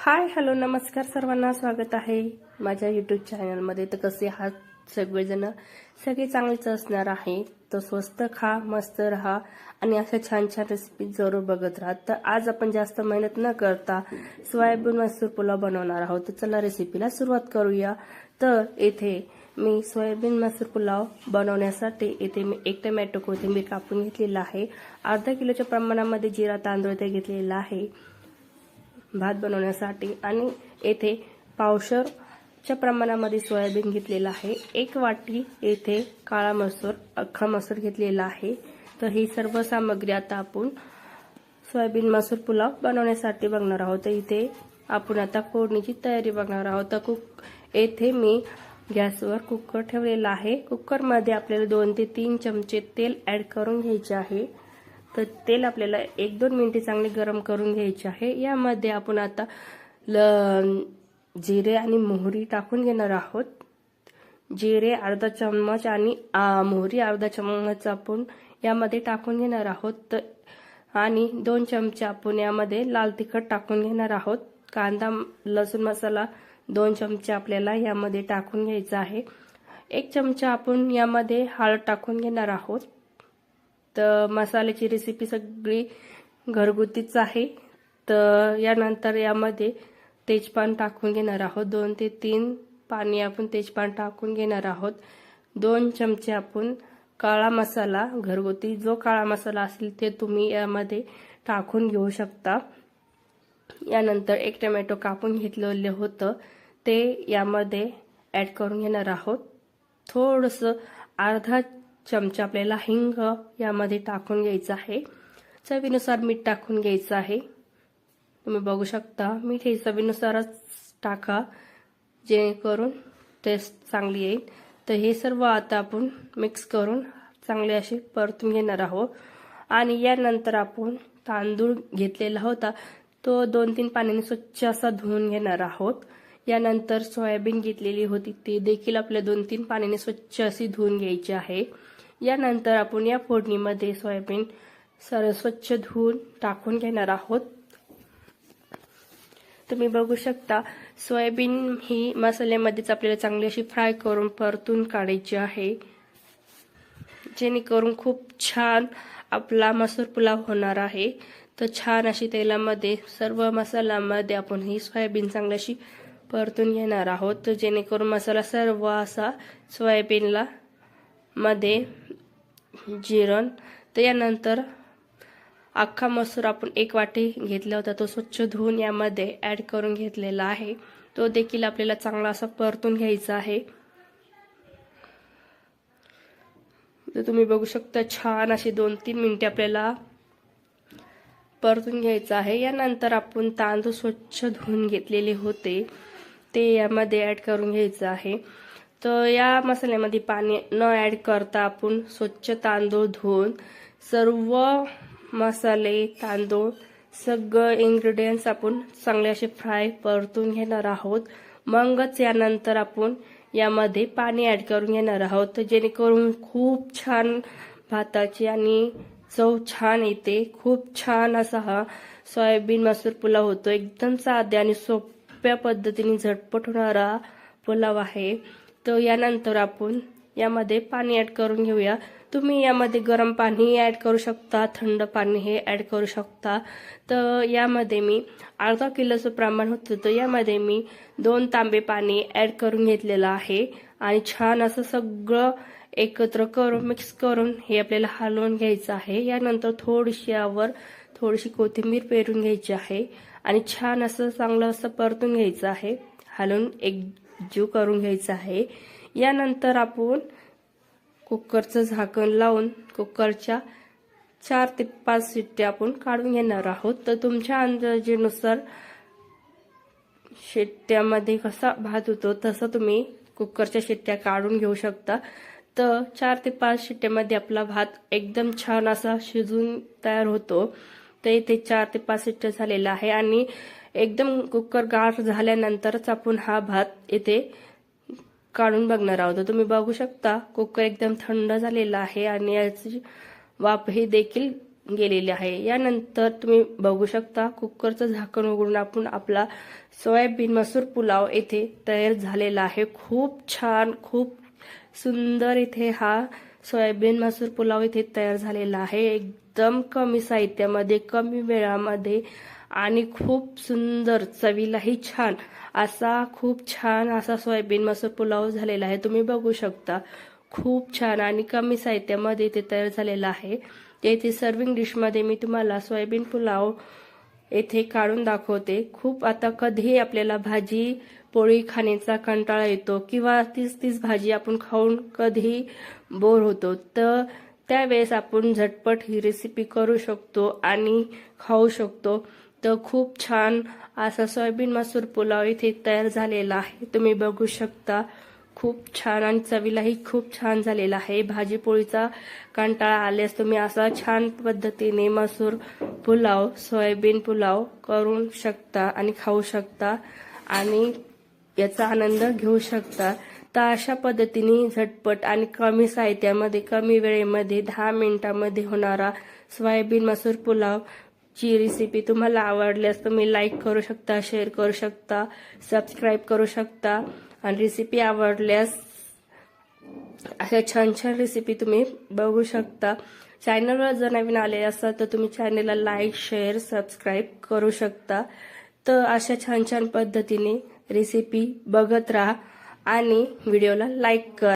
Hi hello नमस्कार सर्वांना. स्वागत आहे माझ्या यूट्यूब चॅनलमध्ये तर कसे आहात सगळेजण? सगळे चांगलेच असणार आहे तर स्वस्त खा मस्त राहा आणि अशा छान छान रेसिपी जरूर बघत राहा. तर आज आपण जास्त मेहनत न करता सोयाबीन मसूर पुलाव बनवणार आहोत. तर चला रेसिपीला सुरुवात करूया. तर येथे मी सोयाबीन मसूर पुलाव बनवण्यासाठी येथे मी एक टमॅटो कोथिंबीर कापून घेतलेला आहे. अर्धा किलोच्या प्रमाणामध्ये जिरा तांदूळ ते घेतलेला आहे. भात बनवण्यासाठी आणि येथे पावशरच्या प्रमाणामध्ये सोयाबीन घेतलेलं आहे. एक वाटी येथे काळा मसूर अख्खा मसूर घेतलेला आहे. तर ही सर्व सामग्री आता आपण सोयाबीन मसूर पुलाव बनवण्यासाठी बघणार आहोत. तर इथे आपण आता फोडणीची तयारी बघणार आहोत. तर कुक येथे मी गॅसवर कुकर ठेवलेला आहे. कुकरमध्ये आपल्याला दोन ते तीन चमचे तेल ॲड करून घ्यायचे आहे. तर तेल आपल्याला एक दोन मिनिटे चांगले गरम करून घ्यायचे आहे. यामध्ये आपण आता ल जिरे आणि मोहरी टाकून घेणार आहोत. जिरे अर्धा चम्मच आणि मोहरी अर्धा चम्मच आपण यामध्ये टाकून घेणार आहोत. तर आणि दोन चमचे आपण यामध्ये लाल तिखट टाकून घेणार आहोत. कांदा लसूण मसाला दोन चमचे आपल्याला यामध्ये टाकून घ्यायचा आहे. एक चमचा आपण यामध्ये हळद टाकून घेणार आहोत. तर मसाल्याची रेसिपी सगळी घरगुतीच आहे. तर यानंतर यामध्ये तेजपान टाकून घेणार आहोत. दोन ते तीन पाणी आपण तेजपान टाकून घेणार आहोत. दोन चमचे आपण काळा मसाला घरगुती. जो काळा मसाला असेल ते तुम्ही यामध्ये टाकून घेऊ शकता. यानंतर एक टमॅटो कापून घेतलेलं होतं. ते यामध्ये ॲड करून घेणार आहोत. थोडंसं अर्धा चमचा आपल्याला हिंग यामध्ये टाकून घ्यायचं आहे. चवीनुसार मीठ टाकून घ्यायचं आहे. तुम्ही बघू शकता मीठ हे चवीनुसारच टाका जेणेकरून टेस्ट चांगली येईल. तर हे सर्व आता आपण मिक्स करून चांगले असे परतून घेणार आहोत. आणि यानंतर आपण तांदूळ घेतलेला होता तो दोन तीन पाण्याने स्वच्छ असा धुवून घेणार आहोत. यानंतर सोयाबीन घेतलेली होती ती देखील आपल्या दोन तीन पाण्याने स्वच्छ अशी धुवून घ्यायची आहे. यानंतर आपण या फोडणीमध्ये सोयाबीन सर स्वच्छ धुवून टाकून घेणार आहोत. तुम्ही बघू शकता सोयाबीन ही मसाल्यामध्येच आपल्याला चांगली अशी फ्राय करून परतून काढायची आहे. जेणेकरून खूप छान आपला मसूर पुलाव होणार आहे. तर छान अशी तेलामध्ये सर्व मसाल्यामध्ये आपण ही सोयाबीन चांगली अशी परतून घेणार आहोत. तर जेणेकरून मसाला सर्व असा सोयाबीनला मध्ये जिरण. तर यानंतर अख्खा मसूर आपण एक वाटी घेतला होता. तो स्वच्छ धुवून यामध्ये ॲड करून घेतलेला आहे. तो देखील आपल्याला चांगला असा परतून घ्यायचा आहे. तर तुम्ही बघू शकता छान अशी दोन तीन मिनिटे आपल्याला परतून घ्यायचं आहे. यानंतर आपण तांदूळ स्वच्छ धुवून घेतलेले होते. ते यामध्ये ॲड करून घ्यायचं आहे. तर या मसाल्यामध्ये पाणी न ॲड करता आपण स्वच्छ तांदूळ धुवून सर्व मसाले तांदूळ सगळं इन्ग्रेडियंट्स आपण चांगले असे फ्राय परतून घेणार आहोत. मगच यानंतर आपण यामध्ये पाणी ॲड करून घेणार आहोत. जेणेकरून खूप छान भाताची आणि चव छान येते. खूप छान असा हा सोयाबीन मसूर पुलाव होतो. एकदम साध्या आणि सोप्या पद्धतीने झटपट होणारा पुलाव आहे. तर यानंतर आपण यामध्ये पाणी ॲड करून घेऊया. तुम्ही यामध्ये गरम पाणी ॲड करू शकता थंड पाणी हे ॲड करू शकता. तर यामध्ये मी अर्धा किलोचं प्रमाण होतं. तर यामध्ये मी दोन तांबे पाणी ॲड करून घेतलेलं आहे. आणि छान असं सगळं एकत्र करून मिक्स करून हे आपल्याला हलवून घ्यायचं आहे. यानंतर थोडीशी यावर थोडीशी कोथिंबीर पेरून घ्यायची आहे. आणि छान असं चांगलं असं परतून घ्यायचं आहे. हलवून एक जीव करून घ्यायचा आहे. यानंतर आपण कुकरचं झाकण लावून कुकरच्या चार ते पाच शिट्ट्या आपण काढून घेणार आहोत. तर तुमच्या अंदाजेनुसार शिट्ट्यामध्ये कसा भात होतो तसं तुम्ही कुकरच्या शिट्ट्या काढून घेऊ शकता. तर चार ते पाच शिट्ट्यामध्ये आपला भात एकदम छान असा शिजून तयार होतो. तर इथे चार ते पाच शिट्ट्या झालेला आहे आणि एकदम कुकर गार झाल्यानंतरच आपण हा भात येथे काढून बघणार आहोत. तुम्ही बघू शकता कुकर एकदम थंड झालेला आहे आणि याची वाफ ही देखील गेलेली आहे. यानंतर तुम्ही बघू शकता कुकरचं झाकण उघडून आपण आपला सोयाबीन मसूर पुलाव येथे तयार झालेला आहे. खूप छान खूप सुंदर इथे हा सोयाबीन मसूर पुलाव इथे तयार झालेला आहे. एकदम कमी साहित्यामध्ये कमी वेळामध्ये आणि खूप सुंदर चवीलाही छान असा खूप छान असा सोयाबीन मसूर पुलाव झालेला आहे. तुम्ही बघू शकता खूप छान आणि कमी साहित्यामध्ये इथे तयार झालेला आहे. येथे सर्विंग डिशमध्ये मी तुम्हाला सोयाबीन पुलाव येथे काढून दाखवते. खूप आता कधीही आपल्याला भाजी पोळी खाण्याचा कंटाळा येतो किंवा तीच तीच भाजी आपण खाऊन कधी बोर होतो. तर त्यावेळेस आपण झटपट ही रेसिपी करू शकतो आणि खाऊ शकतो. तर खूप छान असा सोयाबीन मसूर पुलाव इथे तयार झालेला आहे. तुम्ही बघू शकता खूप छान आणि चवीलाही खूप छान झालेला आहे. भाजी पोळीचा कंटाळा आल्यास तुम्ही असा छान पद्धतीने मसूर पुलाव सोयाबीन पुलाव करू शकता आणि खाऊ शकता. आणि याचा आनंद घेऊ शकता. तर अशा पद्धतीने झटपट आणि कमी साहित्यामध्ये कमी वेळेमध्ये दहा मिनिटामध्ये होणारा सोयाबीन मसूर पुलाव ची रेसिपी तुम्हाला आवडल्यास तुम्ही लाईक करू शकता शेअर करू शकता सबस्क्राईब करू शकता. आणि रेसिपी आवडल्यास अशा छान छान रेसिपी तुम्ही बघू शकता. चॅनलवर जर नवीन आले असाल तर तुम्ही चॅनलला लाईक शेअर सबस्क्राईब करू शकता. तर अशा छान छान पद्धतीने रेसिपी बघत राहा आणि व्हिडिओला लाईक करा.